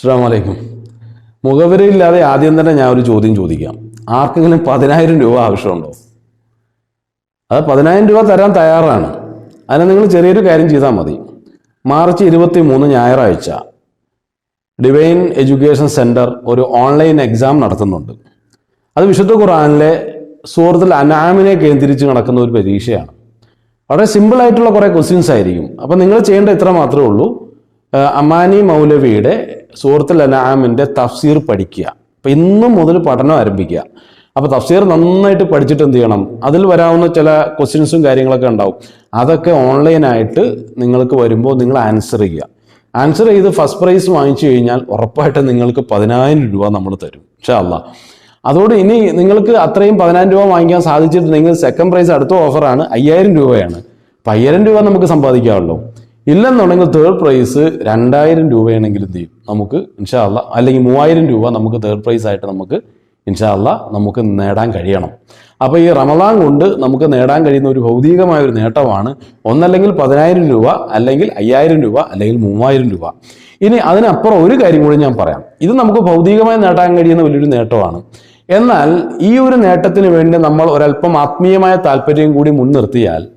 അസ്സാം വലൈക്കും മുഖവരയില്ലാതെ ആദ്യം തന്നെ ഞാൻ ഒരു ചോദ്യം ചോദിക്കാം. ആർക്കെങ്കിലും പതിനായിരം രൂപ ആവശ്യമുണ്ടോ? അത് പതിനായിരം രൂപ തരാൻ തയ്യാറാണ്. അതിന് നിങ്ങൾ ചെറിയൊരു കാര്യം ചെയ്താൽ മതി. മാർച്ച് ഇരുപത്തി മൂന്ന് ഞായറാഴ്ച ഡിവൈൻ എഡ്യൂക്കേഷൻ സെന്റർ ഒരു ഓൺലൈൻ എക്സാം നടത്തുന്നുണ്ട്. അത് വിശുദ്ധ ഖുറാനിലെ സൂറത്തിൽ അനാമിനെ കേന്ദ്രീകരിച്ച് നടക്കുന്ന ഒരു പരീക്ഷയാണ്. വളരെ സിമ്പിളായിട്ടുള്ള കുറേ ക്വസ്റ്റ്യൻസ് ആയിരിക്കും. അപ്പം നിങ്ങൾ ചെയ്യേണ്ട ഇത്ര മാത്രമേ ഉള്ളൂ. അമാനി മൗലവിയുടെ സൂറത്തുൽ അനാമിന്റെ തഫ്സീർ പഠിക്കുക. അപ്പം ഇന്നു മുതൽ പഠനം ആരംഭിക്കുക. അപ്പോൾ തഫ്സീർ നന്നായിട്ട് പഠിച്ചിട്ട് എന്ത് ചെയ്യണം? അതിൽ വരാവുന്ന ചില ക്വസ്റ്റ്യൻസും കാര്യങ്ങളൊക്കെ ഉണ്ടാവും. അതൊക്കെ ഓൺലൈനായിട്ട് നിങ്ങൾക്ക് വരുമ്പോൾ നിങ്ങൾ ആൻസർ ചെയ്യുക. ആൻസർ ചെയ്ത് ഫസ്റ്റ് പ്രൈസ് വാങ്ങിച്ചു കഴിഞ്ഞാൽ ഉറപ്പായിട്ട് നിങ്ങൾക്ക് പതിനായിരം രൂപ നമ്മൾ തരും. പക്ഷേ അല്ല. അതോട് ഇനി നിങ്ങൾക്ക് അത്രയും പതിനായിരം രൂപ വാങ്ങിക്കാൻ സാധിച്ചിട്ട് നിങ്ങൾ സെക്കൻഡ് പ്രൈസ് അടുത്ത ഓഫറാണ് അയ്യായിരം രൂപയാണ്. അപ്പം അയ്യായിരം രൂപ നമുക്ക് സമ്പാദിക്കാമല്ലോ. ഇല്ലെന്നുണ്ടെങ്കിൽ തേർഡ് പ്രൈസ് രണ്ടായിരം രൂപയാണെങ്കിൽ എന്ത് ചെയ്യും? നമുക്ക് ഇൻഷാല്ല അല്ലെങ്കിൽ മൂവായിരം രൂപ നമുക്ക് തേർഡ് പ്രൈസ് ആയിട്ട് നമുക്ക് ഇൻഷാല്ല നമുക്ക് നേടാൻ കഴിയണം. അപ്പോൾ ഈ റമദാൻ കൊണ്ട് നമുക്ക് നേടാൻ കഴിയുന്ന ഒരു ഭൗതികമായ ഒരു നേട്ടമാണ് ഒന്നല്ലെങ്കിൽ പതിനായിരം രൂപ അല്ലെങ്കിൽ അയ്യായിരം രൂപ അല്ലെങ്കിൽ മൂവായിരം രൂപ. ഇനി അതിനപ്പുറം ഒരു കാര്യം കൂടി ഞാൻ പറയാം. ഇത് നമുക്ക് ഭൗതികമായി നേടാൻ കഴിയുന്ന വലിയൊരു നേട്ടമാണ്. എന്നാൽ ഈ ഒരു നേട്ടത്തിന് വേണ്ടി നമ്മൾ ഒരല്പം ആത്മീയമായ താല്പര്യം കൂടി മുൻനിർത്തിയാൽ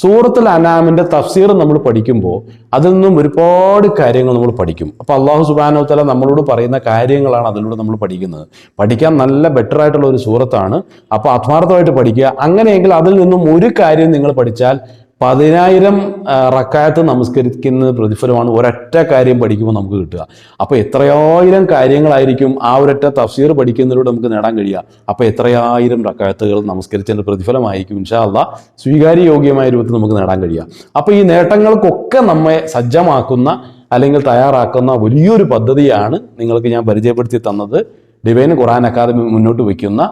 സൂറത്തുൽ അനാമിന്റെ തഫ്സീർ നമ്മൾ പഠിക്കുമ്പോൾ അതിൽ നിന്നും ഒരുപാട് കാര്യങ്ങൾ നമ്മൾ പഠിക്കും. അപ്പോൾ അള്ളാഹു സുബാനോ തല നമ്മളോട് പറയുന്ന കാര്യങ്ങളാണ് അതിലൂടെ നമ്മൾ പഠിക്കുന്നത്. പഠിക്കാൻ നല്ല ബെറ്റർ ആയിട്ടുള്ള ഒരു സൂറത്താണ്. അപ്പോൾ ആത്മാർത്ഥമായിട്ട് പഠിക്കുക. അങ്ങനെയെങ്കിൽ അതിൽ നിന്നും ഒരു കാര്യം നിങ്ങൾ പഠിച്ചാൽ പതിനായിരം റക്കായത്ത് നമസ്കരിക്കുന്ന പ്രതിഫലമാണ് ഒരൊറ്റ കാര്യം പഠിക്കുമ്പോൾ നമുക്ക് കിട്ടുക. അപ്പോൾ എത്രയായിരം കാര്യങ്ങളായിരിക്കും ആ ഒരൊറ്റ തഫ്സീർ പഠിക്കുന്നതിലൂടെ നമുക്ക് നേടാൻ കഴിയുക. അപ്പോൾ എത്രയായിരം റക്കായത്തുകൾ നമസ്കരിച്ചതിന്റെ പ്രതിഫലമായിരിക്കും ഇൻഷാ സ്വീകാര്യ യോഗ്യമായ രൂപത്തിൽ നമുക്ക് നേടാൻ കഴിയുക. അപ്പോൾ ഈ നേട്ടങ്ങൾക്കൊക്കെ നമ്മെ സജ്ജമാക്കുന്ന അല്ലെങ്കിൽ തയ്യാറാക്കുന്ന വലിയൊരു പദ്ധതിയാണ് നിങ്ങൾക്ക് ഞാൻ പരിചയപ്പെടുത്തി തന്നത് ഡിവൈൻ ഖുറാൻ അക്കാദമി മുന്നോട്ട് വയ്ക്കുന്ന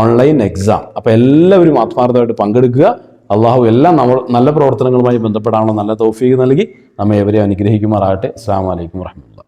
ഓൺലൈൻ എക്സാം അപ്പോൾ എല്ലാവരും ആത്മാർത്ഥമായിട്ട് പങ്കെടുക്കുക. അള്ളാഹു എല്ലാം നമ്മൾ നല്ല പ്രവർത്തനങ്ങളുമായി ബന്ധപ്പെടാനുള്ള നല്ല തൗഫീഖ് നൽകി നമ്മെ എവരെ അനുഗ്രഹിക്കുമാറാകട്ടെ. അസ്സാം വലൈക്കും വാഹമത്തുള്ള